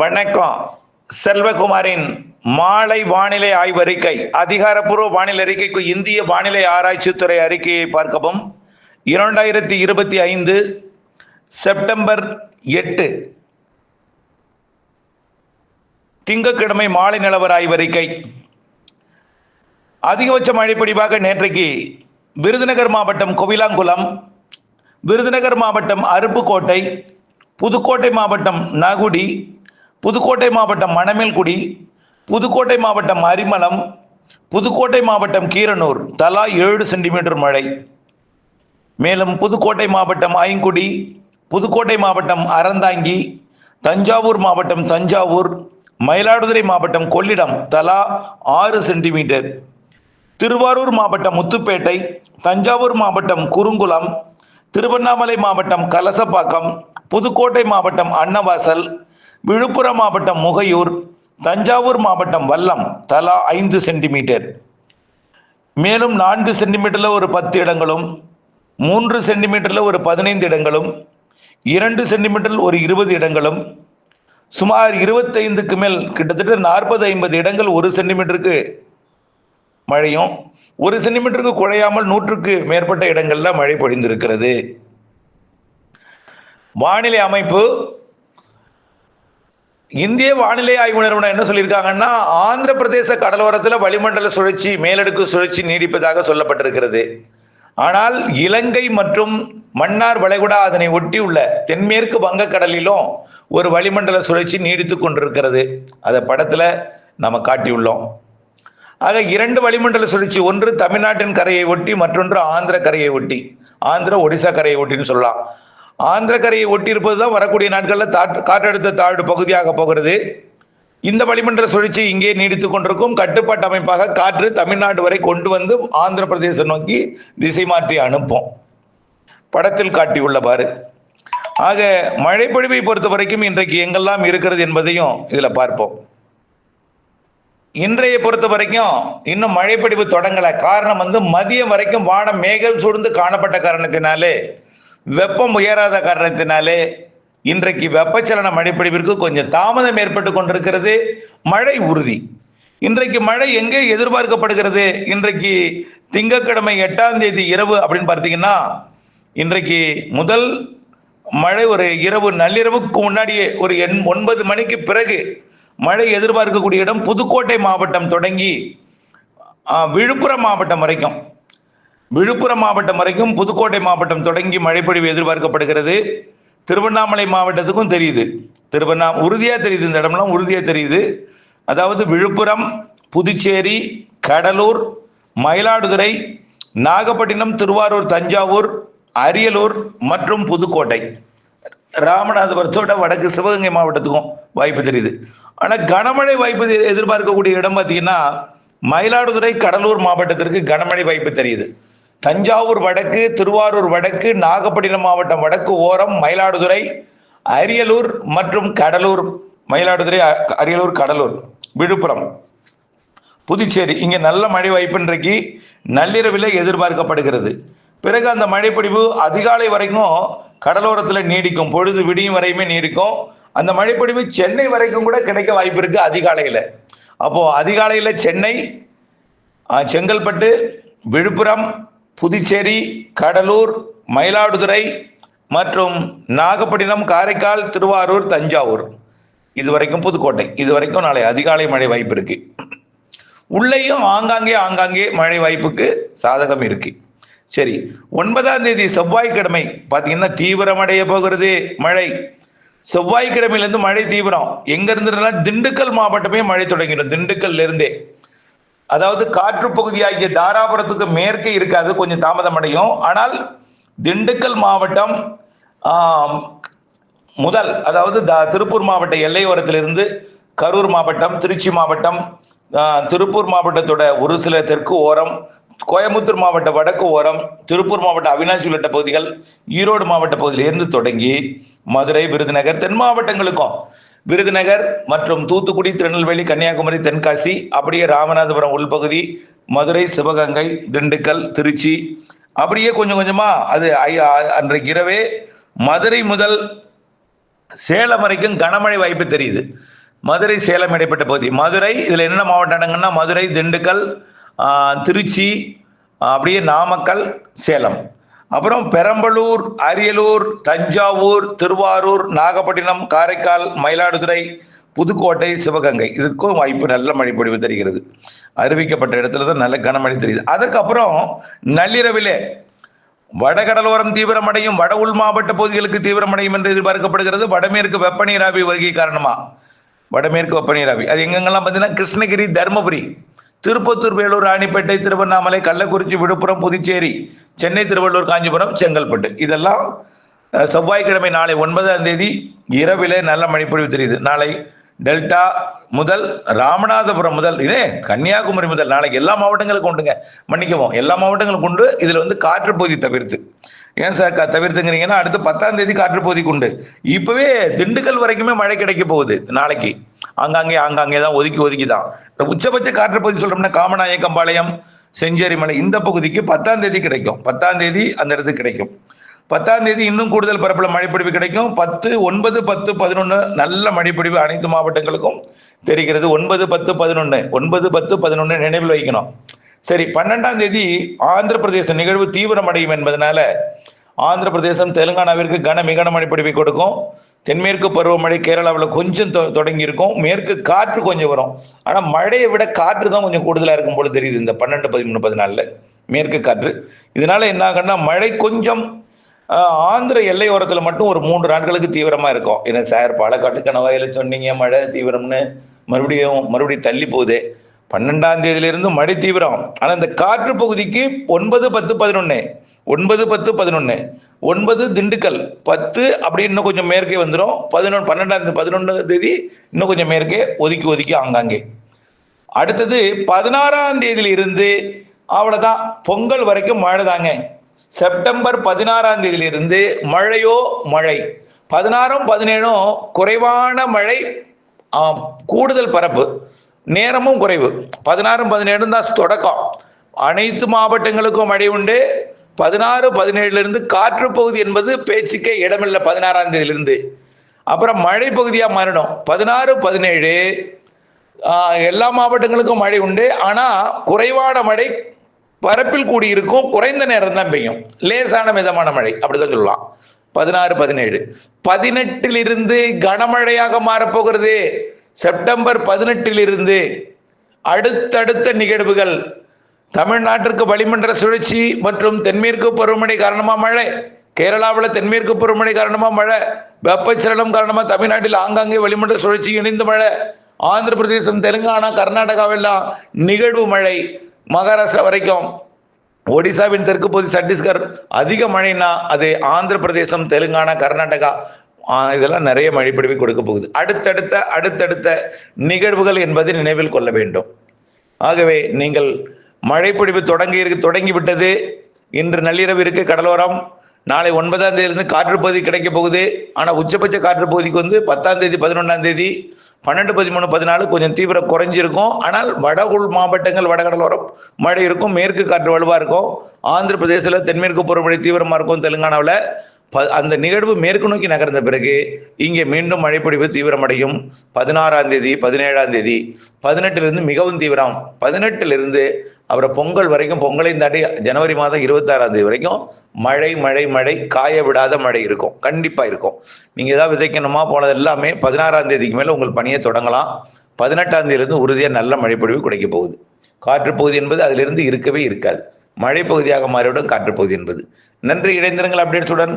வணக்கம். செல்வகுமாரின் மாலை வானிலை ஆய்வறிக்கை அதிகாரப்பூர்வ வானிலை அறிக்கைக்கு இந்திய வானிலை ஆராய்ச்சித்துறை அறிக்கையை பார்க்கவும். இரண்டாயிரத்தி இருபத்தி ஐந்து செப்டம்பர் எட்டு. திங்கட்கிழமை மாலை நிலவர ஆய்வறிக்கை அதிகபட்ச மழை பிடிவாக நேற்றைக்கு விருதுநகர் மாவட்டம் கோவிலாங்குளம் விருதுநகர் மாவட்டம் அருப்புக்கோட்டை புதுக்கோட்டை மாவட்டம் நகுடி புதுக்கோட்டை மாவட்டம் மணமேல்குடி புதுக்கோட்டை மாவட்டம் அரிமளம் புதுக்கோட்டை மாவட்டம் கீரனூர். தலா ஏழு சென்டிமீட்டர் மழை. மேலும் புதுக்கோட்டை மாவட்டம் ஐங்குடி புதுக்கோட்டை மாவட்டம் அறந்தாங்கி தஞ்சாவூர் மாவட்டம் தஞ்சாவூர் மயிலாடுதுறை மாவட்டம் கொள்ளிடம் தலா ஆறு சென்டிமீட்டர். திருவாரூர் மாவட்டம் முத்துப்பேட்டை தஞ்சாவூர் மாவட்டம் குறுங்குளம் திருவண்ணாமலை மாவட்டம் கலசப்பாக்கம் புதுக்கோட்டை மாவட்டம் அன்னவாசல் விழுப்புரம் மாவட்டம் முகையூர் தஞ்சாவூர் மாவட்டம் வல்லம் தலா ஐந்து சென்டிமீட்டர். மேலும் நான்கு சென்டிமீட்டர்ல ஒரு பத்து இடங்களும் மூன்று சென்டிமீட்டர்ல ஒரு பதினைந்து இடங்களும் இரண்டு சென்டிமீட்டரில் ஒரு இருபது இடங்களும் சுமார் இருபத்தைந்துக்கு மேல் கிட்டத்தட்ட நாற்பது ஐம்பது இடங்கள் ஒரு சென்டிமீட்டருக்கு மழையும் ஒரு சென்டிமீட்டருக்கு குறையாமல் நூற்றுக்கு மேற்பட்ட இடங்கள்ல மழை பொழிந்திருக்கிறது. வானிலை அமைப்பு இந்திய வானிலை ஆய்வு நிறுவனம் என்ன சொல்லியிருக்காங்கன்னா ஆந்திர பிரதேச கடலோரத்தில் வளிமண்டல சுழற்சி மேலடுக்கு சுழற்சி நீடிப்பதாக சொல்லப்பட்டிருக்கிறது. ஆனால் இலங்கை மற்றும் மன்னார் வளைகுடா அதனை ஒட்டியுள்ள தென்மேற்கு வங்கக்கடலிலும் ஒரு வளிமண்டல சுழற்சி நீடித்து கொண்டிருக்கிறது. அதை படத்தில் நம்ம காட்டியுள்ளோம். ஆக இரண்டு வளிமண்டல சுழற்சி ஒன்று தமிழ்நாட்டின் கரையை ஒட்டி மற்றொன்று ஆந்திர கரையை ஒட்டி ஆந்திர ஒடிசா கரையை ஒட்டின்னு சொல்லலாம். ஆந்திர கரையை தான் வரக்கூடிய நாட்களில் தாற்று காற்றழுத்த தாழ்வு பகுதியாக போகிறது. இந்த வளிமண்டல சுழற்சி இங்கே நீடித்துக் கொண்டிருக்கும். கட்டுப்பாட்டு அமைப்பாக காற்று தமிழ்நாடு வரை கொண்டு வந்து ஆந்திர பிரதேசம் நோக்கி திசை மாற்றி அனுப்பும். படத்தில் காட்டியுள்ளவாறு ஆக மழைப்பொழிவை பொறுத்த வரைக்கும் இன்றைக்கு எங்கெல்லாம் இருக்கிறது என்பதையும் இதில் பார்ப்போம். இன்றைய பொறுத்த வரைக்கும் இன்னும் மழைப்பொழிவு தொடங்கலை. காரணம் வந்து மதியம் வரைக்கும் வானம் மேகம் சூழ்ந்து காணப்பட்ட காரணத்தினாலே வெப்பம் உயராத காரணத்தினாலே இன்றைக்கு வெப்பச்சலன மழைப்பொழிவிற்கு கொஞ்சம் தாமதம் ஏற்பட்டு கொண்டிருக்கிறது. மழை உறுதி. இன்றைக்கு மழை எங்கே எதிர்பார்க்கப்படுகிறது? இன்றைக்கு திங்கட்கிழமை எட்டாம் தேதி இரவு அப்படின்னு பார்த்தீங்கன்னா இன்றைக்கு முதல் மழை ஒரு இரவு நள்ளிரவுக்கு முன்னாடியே ஒரு எண் ஒன்பது மணிக்கு பிறகு மழை எதிர்பார்க்கக்கூடிய இடம் புதுக்கோட்டை மாவட்டம் தொடங்கி விழுப்புரம் மாவட்டம் வரைக்கும். விழுப்புரம் மாவட்டம் வரைக்கும் புதுக்கோட்டை மாவட்டம் தொடங்கி மழைப்பொழிவு எதிர்பார்க்கப்படுகிறது. திருவண்ணாமலை மாவட்டத்துக்கும் தெரியுது. திருவண்ணா உறுதியாக தெரியுது இந்த இடம்லாம் உறுதியாக தெரியுது. அதாவது விழுப்புரம் புதுச்சேரி கடலூர் மயிலாடுதுறை நாகப்பட்டினம் திருவாரூர் தஞ்சாவூர் அரியலூர் மற்றும் புதுக்கோட்டை. ராமநாதபுரத்தோட வடக்கு சிவகங்கை மாவட்டத்துக்கும் வாய்ப்பு தெரியுது. ஆனால் கனமழை வாய்ப்பு எதிர்பார்க்கக்கூடிய இடம் பார்த்தீங்கன்னா மயிலாடுதுறை கடலூர் மாவட்டத்திற்கு கனமழை வாய்ப்பு தெரியுது. தஞ்சாவூர் வடக்கு திருவாரூர் வடக்கு நாகப்பட்டினம் மாவட்டம் வடக்கு ஓரம் மயிலாடுதுறை அரியலூர் மற்றும் கடலூர். மயிலாடுதுறை அ- அரியலூர் கடலூர். விழுப்புரம். புதுச்சேரி. இங்கே நல்ல மழை வாய்ப்பு இன்றைக்கு. நள்ளிரவில் எதிர்பார்க்கப்படுகிறது. பிறகு அந்த மழைப்பிடிவு அதிகாலை வரைக்கும் கடலோரத்தில் நீடிக்கும். பொழுது விடியும் வரையுமே நீடிக்கும். அந்த மழைப்பிடிவு சென்னை வரைக்கும் கூட கிடைக்க வாய்ப்பு இருக்கு அதிகாலையில். அப்போ அதிகாலையில் சென்னை செங்கல்பட்டு விழுப்புரம் புதுச்சேரி கடலூர் மயிலாடுதுறை மற்றும் நாகப்பட்டினம் காரைக்கால் திருவாரூர் தஞ்சாவூர். இது வரைக்கும் புதுக்கோட்டை. இது வரைக்கும் நாளை அதிகாலை மழை வாய்ப்பு இருக்கு. உள்ளேயும் ஆங்காங்கே ஆங்காங்கே மழை வாய்ப்புக்கு சாதகம் இருக்கு. சரி ஒன்பதாம் தேதி செவ்வாய்க்கிழமை பார்த்தீங்கன்னா தீவிரமடைய போகிறது மழை. செவ்வாய்க்கிழமையிலேருந்து மழை தீவிரம். எங்க திண்டுக்கல் மாவட்டமே மழை தொடங்கிடும். திண்டுக்கல்ல இருந்தே அதாவது காற்று பகுதியாகிய தாராபுரத்துக்கு மேற்கே இருக்காது கொஞ்சம் தாமதம் அடையும் ஆனால் திண்டுக்கல் மாவட்டம் முதல் அதாவது திருப்பூர் மாவட்ட எல்லையோரத்திலிருந்து கரூர் மாவட்டம் திருச்சி மாவட்டம் திருப்பூர் மாவட்டத்தோட ஒரு சில தெற்கு ஓரம் கோயம்புத்தூர் மாவட்ட வடக்கு ஓரம் திருப்பூர் மாவட்ட அவினாசி உள்ளிட்ட பகுதிகள் ஈரோடு மாவட்ட பகுதியிலிருந்து தொடங்கி மதுரை விருதுநகர் தென் மாவட்டங்களுக்கும் விருதுநகர் மற்றும் தூத்துக்குடி திருநெல்வேலி கன்னியாகுமரி தென்காசி அப்படியே ராமநாதபுரம் உள்பகுதி மதுரை சிவகங்கை திண்டுக்கல் திருச்சி. அப்படியே கொஞ்சம் கொஞ்சமா அது அ- அன்றைக்கு இரவே மதுரை முதல் சேலம் வரைக்கும் கனமழை வாய்ப்பு தெரியுது. மதுரை சேலம் இடைப்பட்ட பகுதி. மதுரை இதில் என்னென்ன மாவட்டம் அடங்குன்னா மதுரை திண்டுக்கல் திருச்சி அப்படியே நாமக்கல் சேலம். அப்புறம் பெரம்பலூர் அரியலூர் தஞ்சாவூர் திருவாரூர் நாகப்பட்டினம் காரைக்கால் மயிலாடுதுறை புதுக்கோட்டை சிவகங்கை. இதுக்கும் வாய்ப்பு நல்ல மழை பொழிவு தெரிகிறது. அறிவிக்கப்பட்ட இடத்துல தான் நல்ல கனமழை தெரியுது. அதுக்கப்புறம் நள்ளிரவிலே வடகடலோரம் தீவிரமடையும் வட உள் மாவட்ட பகுதிகளுக்கு தீவிரமடையும் என்று எதிர்பார்க்கப்படுகிறது. வடமேற்கு வெப்பநீராவி வருகை காரணமா? வடமேற்கு வெப்பநீராவி. அது எங்கெங்கெல்லாம் பார்த்தீங்கன்னா கிருஷ்ணகிரி தருமபுரி திருப்பத்தூர் வேலூர் ராணிப்பேட்டை திருவண்ணாமலை கள்ளக்குறிச்சி விழுப்புரம் புதுச்சேரி சென்னை திருவள்ளூர் காஞ்சிபுரம் செங்கல்பட்டு. இதெல்லாம் செவ்வாய்க்கிழமை நாளை ஒன்பதாம் தேதி இரவிலே நல்ல மணிப்பொழிவு தெரியுது. நாளை டெல்டா முதல் ராமநாதபுரம் முதல் இதே கன்னியாகுமரி முதல் நாளைக்கு எல்லா மாவட்டங்களுக்கும் உண்டுங்க. மன்னிக்கவும் எல்லா மாவட்டங்களுக்கும் உண்டு. இதில் வந்து காற்றுப்பகுதி தவிர்த்து. ஏன் சார் தவிர்த்துங்கிறீங்கன்னா அடுத்து பத்தாம் தேதி காற்று உண்டு. இப்போவே திண்டுக்கல் வரைக்குமே மழை கிடைக்க போகுது நாளைக்கு. ஆங்காங்கே ஆங்காங்கே தான் ஒதுக்கி ஒதுக்கி தான். இந்த உச்சபட்ச காற்றுப்பகுதி சொல்கிறோம்னா காமநாயக்கம்பாளையம் செஞ்சேரி மலை இந்த பகுதிக்கு பத்தாம் தேதி கிடைக்கும். பத்தாம் தேதி அந்த இடத்துக்கு கிடைக்கும். பத்தாம் தேதி இன்னும் கூடுதல் பரப்பில் மழைப்பிடிவு கிடைக்கும். பத்து ஒன்பது பத்து பதினொன்று நல்ல மழைப்பிடிவு அனைத்து மாவட்டங்களுக்கும் தெரிகிறது. ஒன்பது பத்து பதினொன்று ஒன்பது பத்து பதினொன்று நினைவில் வைக்கணும். சரி பன்னெண்டாம் தேதி ஆந்திர பிரதேச நிகழ்வு தீவிரமடையும் என்பதனால ஆந்திர பிரதேசம் தெலுங்கானாவிற்கு கன மிகன மழைப்பொழிவை கொடுக்கும். தென்மேற்கு பருவமழை கேரளாவில் கொஞ்சம் தொ- தொடங்கி இருக்கும் மேற்கு காற்று கொஞ்சம் வரும். ஆனால் மழையை விட காற்று தான் கொஞ்சம் கூடுதலாக இருக்கும் போல தெரியுது இந்த பன்னெண்டு பதிமூணு பதினாலில். மேற்கு காற்று. இதனால என்ன ஆகும்னா மழை கொஞ்சம் ஆந்திர எல்லையோரத்தில் மட்டும் ஒரு மூன்று நாட்களுக்கு தீவிரமாக இருக்கும். ஏன்னா சார் பாலக்காட்டு கணவாயில சொன்னீங்க மழை தீவிரம்னு. மறுபடியும் மறுபடியும் தள்ளி போகுது. பன்னெண்டாம் தேதியிலிருந்து மழை தீவிரம். ஆனால் இந்த காற்று பகுதிக்கு ஒன்பது பத்து பதினொன்று ஒன்பது பத்து பதினொன்று ஒன்பது திண்டுக்கல். பத்து அப்படி இன்னும் கொஞ்சம் மேற்கே வந்துடும் பதினொன்று பன்னெண்டாம் தேதி தேதி இன்னும் கொஞ்சம் மேற்கே ஒதுக்கி ஒதுக்கி ஆங்காங்கே. அடுத்தது பதினாறாம் தேதியிலிருந்து அவ்வளோதான் பொங்கல் வரைக்கும் மழை தாங்க. செப்டம்பர் பதினாறாம் தேதியிலிருந்து மழையோ மழை. பதினாறும் பதினேழும் குறைவான மழை கூடுதல் பரப்பு. நேரமும் குறைவு. பதினாறும் பதினேழும் தான் தொடக்கம். அனைத்து மாவட்டங்களுக்கும் மழை உண்டு. பதினாறு பதினேழுல இருந்து காற்று பகுதி என்பது பேச்சுக்கே இடமில்லை பதினாறாம் தேதியிலிருந்து. அப்புறம் மழை பகுதியா மாறிடும். பதினாறு பதினேழு எல்லா மாவட்டங்களுக்கும் மழை உண்டு. ஆனா குறைவான மழை பரப்பில் கூடி இருக்கும் குறைந்த நேரம் தான் பெய்யும். லேசான மிதமான மழை. அப்படிதான் சொல்லலாம். பதினாறு பதினேழு. பதினெட்டிலிருந்து கனமழையாக மாறப்போகிறது. செப்டம்பர் பதினெட்டிலிருந்து அடுத்தடுத்த நிகழ்வுகள் தமிழ்நாட்டிற்கு வளிமண்டல சுழற்சி மற்றும் தென்மேற்கு பருவமழை காரணமாக மழை? கேரளாவில் தென்மேற்கு பருவமழை காரணமாக மழை? வெப்பச்சலனம் காரணமாக தமிழ்நாட்டில் ஆங்காங்கே வளிமண்டல சுழற்சி இணைந்து மழை. ஆந்திர பிரதேசம் தெலுங்கானா கர்நாடகாவெல்லாம் நிகழ்வு மழை மகாராஷ்டிரா வரைக்கும். ஒடிசாவின் தெற்கு பகுதி சத்தீஸ்கர் அதிக மழைனா அது ஆந்திர பிரதேசம் தெலுங்கானா கர்நாடகா இதெல்லாம் நிறைய மழைப்பிடிவை கொடுக்க போகுது. அடுத்தடுத்த அடுத்தடுத்த நிகழ்வுகள் என்பதை நினைவில் கொள்ள வேண்டும். ஆகவே நீங்கள் மழைப்பொழிவு தொடங்கி இருக்கு தொடங்கிவிட்டது இன்று நள்ளிரவிற்கு கடலோரம் நாளை ஒன்பதாம் தேதியிலிருந்து காற்று பகுதி கிடைக்க போகுது. ஆனால் உச்சபட்ச காற்று பகுதிக்கு வந்து பத்தாம் தேதி பதினொன்றாம் தேதி பன்னெண்டு பதிமூணு பதினாலு கொஞ்சம் தீவிரம் குறைஞ்சிருக்கும். ஆனால் வடகுள் மாவட்டங்கள் வடகடலோரம் மழை இருக்கும் மேற்கு காற்று வலுவாக இருக்கும். ஆந்திர பிரதேசத்தில் தென்மேற்கு பருவமழை தீவிரமாக இருக்கும் தெலுங்கானாவில். ப- அந்த நிகழ்வு மேற்கு நோக்கி நகர்ந்த பிறகு இங்கே மீண்டும் மழைப்பொழிவு தீவிரமடையும். பதினாறாம் தேதி பதினேழாம் தேதி பதினெட்டிலிருந்து மிகவும் தீவிரம். பதினெட்டிலிருந்து அப்புறம் பொங்கல் வரைக்கும் பொங்கலையும் தாண்டி ஜனவரி மாதம் இருபத்தாறாம் தேதி வரைக்கும் மழை மழை மழை காய விடாத மழை இருக்கும். கண்டிப்பாக இருக்கும். நீங்கள் ஏதாவது விதைக்கணுமா போனது எல்லாமே பதினாறாம் தேதிக்கு மேலே உங்கள் பணியை தொடங்கலாம். பதினெட்டாம் தேதியிலிருந்து உறுதியாக நல்ல மழைப்பொழிவு கிடைக்க போகுது. காற்றுப்பகுதி என்பது அதிலிருந்து இருக்கவே இருக்காது. மழைப்பகுதியாக மாறிவிடும் காற்று பகுதி என்பது. நன்றி இணைந்திருங்கள் அப்டேட்ஸுடன்